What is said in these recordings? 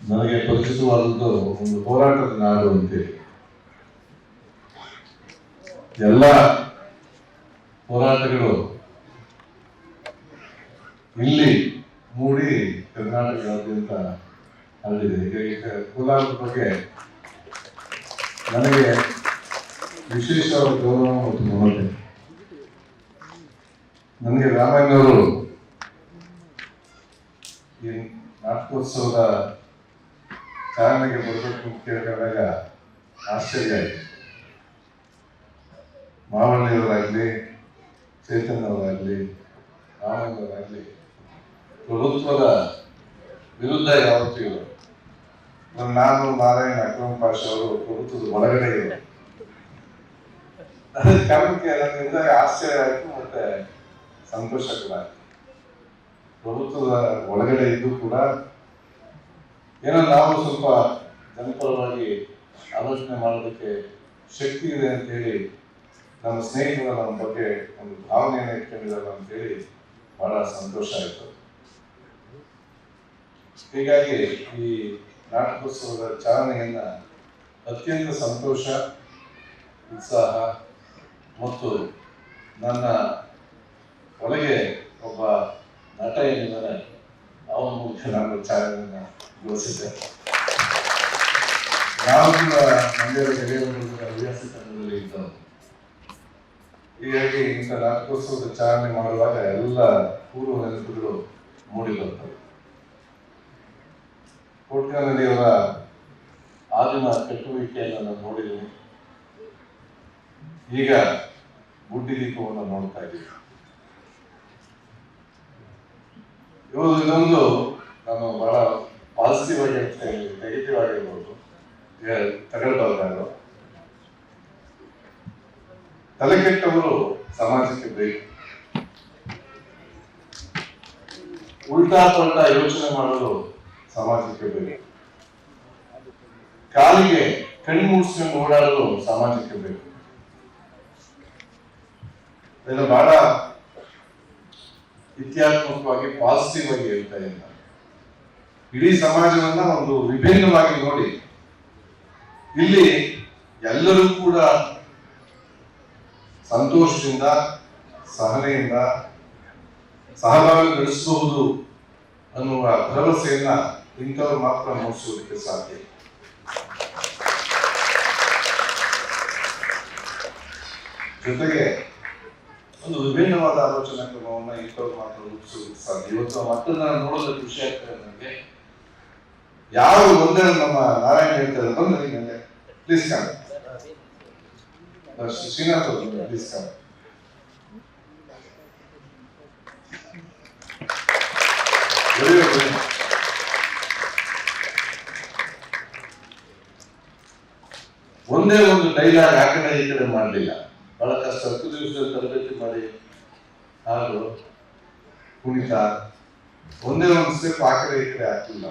ನನಗೆ ಪರಿಚಿತವಾದದ್ದು ಒಂದು ಹೋರಾಟದ ನಾಡು ಅಂತೇಳಿ ಎಲ್ಲ ಹೋರಾಟಗಳು ಇಲ್ಲಿ ಮೂಡಿ ಕರ್ನಾಟಕದಾದ್ಯಂತ ಅಲ್ಲಿದೆ ಹೀಗಾಗಿ ಕೋಲಾರದ ಬಗ್ಗೆ ನನಗೆ ವಿಶೇಷವಾದ ಗೌರವ ಮತ್ತು ಮಮತೆ ನನಗೆ ರಾಮಣ್ಣವರು ನಾಟಕೋತ್ಸವದ ಚಾಲನೆಗೆ ಬರಬೇಕು ಅಂತ ಕೇಳಿದಾಗ ಆಶ್ಚರ್ಯ ಆಯಿತು. ಮಾವಣ್ಣಿಯವರಾಗಲಿ ಚೇತನ್ ಅವರಾಗಲಿ ರಾಮಣ್ಣವರಾಗಲಿ ಪ್ರಭುತ್ವದ ವಿರುದ್ಧ ಯಾವತ್ತೂ ಇವರು ನಾನು- ನಾರಾಯಣ ಅಕ್ರಮ್ ಪಾಷ ಅವರು ಪ್ರಭುತ್ವದ ಒಳಗಡೆ ಇವರು ಕಾರಣಕ್ಕೆ ನನಗಿಂದ ಆಶ್ಚರ್ಯ ಆಯಿತು, ಮತ್ತೆ ಸಂತೋಷ ಕೂಡ ಆಯಿತು. ಪ್ರಭುತ್ವದ ಒಳಗಡೆ ಇದ್ದು ಕೂಡ ಏನೋ ನಾವು ಸ್ವಲ್ಪ ಜನಪರವಾಗಿ ಆಲೋಚನೆ ಮಾಡೋದಕ್ಕೆ ಶಕ್ತಿ ಇದೆ ಅಂತ ಹೇಳಿ ನಮ್ಮ ಸ್ನೇಹಿತರ ನಮ್ಮ ಬಗ್ಗೆ ಒಂದು ಭಾವನೆಯನ್ನು ಇಟ್ಕೊಂಡಿದ್ದಾರೆ ಅಂತ ಹೇಳಿ ಬಹಳ ಸಂತೋಷ ಆಯಿತು. ಹೀಗಾಗಿ ಈ ನಾಟಕೋತ್ಸವದ ಚಾಲನೆಯನ್ನ ಅತ್ಯಂತ ಸಂತೋಷ, ಉತ್ಸಾಹ ಮತ್ತು ನನ್ನ ಒಳಗೆ ಒಬ್ಬ ನಟ ಏನಿದ್ದಾನೆ ಅವನ ಮುಖ್ಯ ನಾನು ಚಾಲನೆಯನ್ನ ಗೊಳಿಸಿದ್ದೆ ನಾವು ಕೂಡ ಮಂಡ್ಯದ ಗೆಳೆಯರ ಮೂಲಕ ಹವ್ಯಾಸ ತಂಡದಲ್ಲಿ ಇದ್ದವು ಹೀಗಾಗಿ ಇಂಥ ನಾಟಕೋತ್ಸವದ ಚಾಲನೆ ಮಾಡುವಾಗ ಎಲ್ಲ ಪೂರ್ವ ನೆನಪುಗಳು ಮೂಡಿ ಬರ್ತವೆ ಕೋಟ್ಯಾನದಿಯವರ ಆಗಿನ ಕಟ್ಟುವಿಕೆಯನ್ನು ನಾನು ನೋಡಿದ್ದೀನಿ. ಈಗ ಬುಡ್ಡಿ ದೀಪವನ್ನು ನೋಡ್ತಾ ಇದ್ದೀವಿ ಇವತ್ತು ಇದೊಂದು ನಾನು ಬಹಳ ಪಾಸಿಟಿವ್ ತಲೆ ಕೆಟ್ಟವರು ಸಮಾಜಕ್ಕೆ ಬೇಕು. ಉಲ್ಟಾ ಯೋಚನೆ ಮಾಡಲು ಸಮಾಜಕ್ಕೆ ಬೇಕು. ಕಾಲಿಗೆ ಕಣ್ಣು ಮುಗಿಸ್ಕೊಂಡು ಓಡಾಡಲು ಸಮಾಜಕ್ಕೆ ಬೇಕು. ಇದನ್ನು ಬಹಳ ಇತ್ಯಾತ್ಮಕವಾಗಿ ಪಾಸಿಟಿವ್ ಆಗಿ ಹೇಳ್ತಾ ಇಲ್ಲ. ಇಡೀ ಸಮಾಜವನ್ನ ಒಂದು ವಿಭಿನ್ನವಾಗಿ ನೋಡಿ. ಇಲ್ಲಿ ಎಲ್ಲರೂ ಕೂಡ ಸಂತೋಷದಿಂದ, ಸಹನೆಯಿಂದ ಸಹಭಾಗಿ ನಡೆಸಬಹುದು ಅನ್ನುವ ಭರವಸೆಯನ್ನ ಇಂಥವ್ರು ಮಾತ್ರ ಮೂಡಿಸುವುದಕ್ಕೆ ಸಾಧ್ಯ ಜೊತೆಗೆ ಒಂದು ವಿಭಿನ್ನವಾದ ಆಲೋಚನಾ ಕ್ರಮವನ್ನು ಇಂಥವ್ರು ಮಾತ್ರ ರೂಪಿಸುವುದಕ್ಕೆ ಸಾಧ್ಯ ಇವತ್ತು ಮಕ್ಕಳನ್ನ ನೋಡಿದ್ರೆ ಖುಷಿ ಆಗ್ತದೆ ನನಗೆ ಯಾವ ಒಂದೇ ನಮ್ಮ ನಾರಾಯಣ ಹೇಳ್ತಾರೆ ಬಂದ್ರೆ ನನಗೆ please come Srinath please good. ಒಂದೇ ಒಂದು ಡೈಲಾಗ್ ಕಡೆ ಈ ಕಡೆ ಮಾಡಲಿಲ್ಲ. ಬಹಳ ಕಷ್ಟ. ಹತ್ತು ದಿವಸದಲ್ಲಿ ತರಬೇತಿ ಮಾಡಿ. ಹಾಗೂ ಕುಣಿತ ಒಂದೇ ಒಂದು ಸ್ಟೆಪ್ ಆ ಕಡೆ ಈ ಕಡೆ ಹಾಕಲಿಲ್ಲ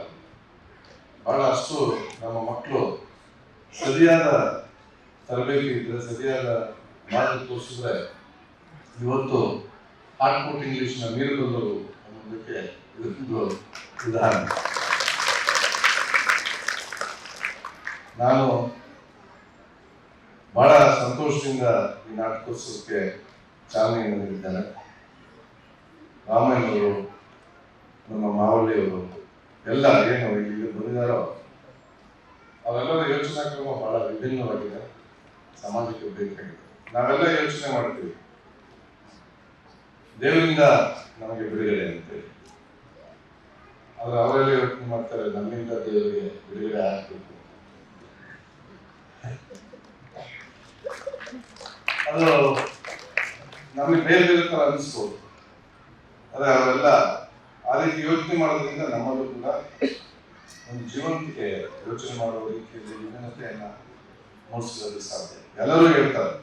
ಬಹಳ ಅಷ್ಟು ನಮ್ಮ ಮಕ್ಕಳು ಸರಿಯಾದ ತರಬೇತಿ ಇದ್ರೆ, ಸರಿಯಾದ ಮಾರ್ಗ ತೋರಿಸಿದ್ರೆ ಇವತ್ತು ಹಾಟ್ಕೋಟ್ ಇಂಗ್ಲಿಷ್ನ ಬಂದರು ಅನ್ನೋದಕ್ಕೆ ಇದೊಂದು ಉದಾಹರಣೆ. ನಾನು ಬಹಳ ಸಂತೋಷದಿಂದ ಈ ನಾಟಕೋತ್ಸವಕ್ಕೆ ಚಾಲನೆಯನ್ನು ನೀಡಿದ್ದೇನೆ ರಾಮಯ್ಯನವರು, ನಮ್ಮ ಮಾವಳ್ಳಿಯವರು, ಎಲ್ಲ ಏನು ಇಲ್ಲಿ ಬಂದಿದ್ದಾರೋ ಅವೆಲ್ಲರ ಯೋಚನಾ ಕ್ರಮ ಬಹಳ ವಿಭಿನ್ನವಾಗಿದೆ. ಸಮಾಜಕ್ಕೆ ಬೇಕಾಗಿದೆ ನಾವೆಲ್ಲ ಯೋಚನೆ ಮಾಡ್ತೀವಿ. ದೇವರಿಂದ ನಮಗೆ ಬಿಡುಗಡೆ ಅಂತೇಳಿ ಆದ್ರೆ ಅವರೆಲ್ಲ ಯೋಚನೆ ಮಾಡ್ತಾರೆ, ನಮ್ಮಿಂದ ದೇವರಿಗೆ ಬಿಡುಗಡೆ ಆಗ್ಬೇಕು. ಅದು ನಮಗೆ ಬೇರೆ ಬೇರೆ ತರ ಅನಿಸ್ಬೋದು. ಆದ್ರೆ ಅವರೆಲ್ಲ ಆ ರೀತಿ ಯೋಚನೆ ಮಾಡೋದ್ರಿಂದ ನಮ್ಮಲ್ಲೂ ಕೂಡ ಒಂದು ಜೀವಂತಿಕೆ ಯೋಚನೆ ಮಾಡುವ ರೀತಿಯಲ್ಲಿ ವಿಭಿನ್ನತೆಯನ್ನ ಮೂಡಿಸಲು ಸಾಧ್ಯ ಎಲ್ಲರೂ ಹೇಳ್ತಾರೆ.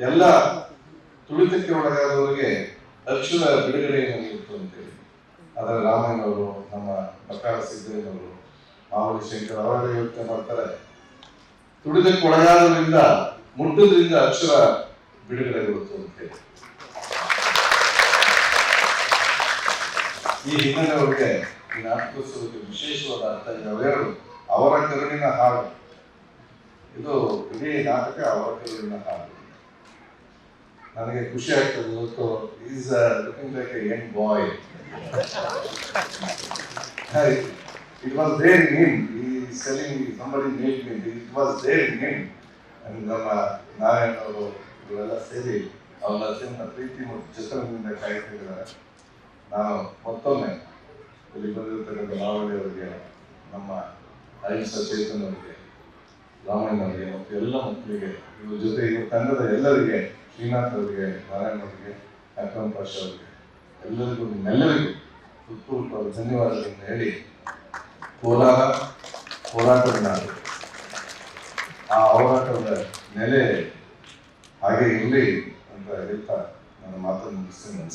ಎಲ್ಲ ತುಳಿತಕ್ಕೆ ಒಳಗಾದವರಿಗೆ ಅಕ್ಷರ ಬಿಡುಗಡೆ ನಡೆಯಿತು ಅಂತೇಳಿ. ಅದರ ರಾಮಯ್ಯನವರು, ನಮ್ಮ ಬಕ್ಕಾರ ಸಿದ್ದಯ್ಯನವರು ಮಾವಳಿ ಶಂಕರ್ ಅವರೆಲ್ಲ ಯೋಚನೆ ಮಾಡ್ತಾರೆ ತುಳಿತಕ್ಕೆ ಒಳಗಾದ್ರಿಂದ ಮುಟ್ಟುದ್ರಿಂದ ಅಕ್ಷರ ಬಿಡಗಡೆಯೆ ಅಂತ ಹೇಳಿ ಈ ಹಿನ್ನೆಲೆ ಈ ನಾಟಕೋತ್ಸವಕ್ಕೆ ವಿಶೇಷವಾದ ಅರ್ಥ ಎರಡು ಅವರ ಕರುಣಿನ ಹಾಡು ಇದು ಇಡೀ ನಾಟಕ ಅವರ ಕರುಳಿನ ಹಾಡು ನನಗೆ ಖುಷಿ ಆಗ್ತದೆ ಇವತ್ತು is looking like a young boy it was there name ಈ selling somebody name it was there name ನಮ್ಮ ನಾರಾಯಣ ಅವರು ಇವರೆಲ್ಲ ಸೇರಿ ಅವನ ಅತ್ಯಂತ ಪ್ರೀತಿ ಮತ್ತು ಚಿತ್ರದಿಂದ ಕಾಯ್ತಿದ್ದಾರೆ ನಾನು ಮತ್ತೊಮ್ಮೆ ಇಲ್ಲಿ ಬಂದಿರತಕ್ಕಂಥ ಲಾವಣಿ ಅವರಿಗೆ ನಮ್ಮ ಅಹಿಂಸ ಚೇತನ್ ಅವರಿಗೆ ರಾಮಣ್ಣ ಅವರಿಗೆ ಮತ್ತು ಎಲ್ಲ ಮಕ್ಕಳಿಗೆ, ಇವ್ರ ಜೊತೆ ಇವ್ರ ತಂಡದ ಎಲ್ಲರಿಗೆ, ಶ್ರೀನಾಥ್ ಅವರಿಗೆ, ನಾರಾಯಣ ಅವರಿಗೆ ಅಕ್ರಮ್ ಪಾಷ ಅವರಿಗೆ, ಎಲ್ಲರಿಗೂ, ನಿಮ್ಮೆಲ್ಲರಿಗೂ ಹೃತ್ಪೂರ್ವಕವಾದ ಧನ್ಯವಾದಗಳನ್ನು ಹೇಳಿ ಕೋಲಾರ ಹೋರಾಟದ ನಾಡು ಆ ಹೋರಾಟದ ನೆಲೆ ಹಾಗೆ ಇರಲಿ ಅಂತ ಹೇಳ್ತಾ ನನ್ನ ಮಾತನ್ನು ಮುಗಿಸ್ತೀನಿ.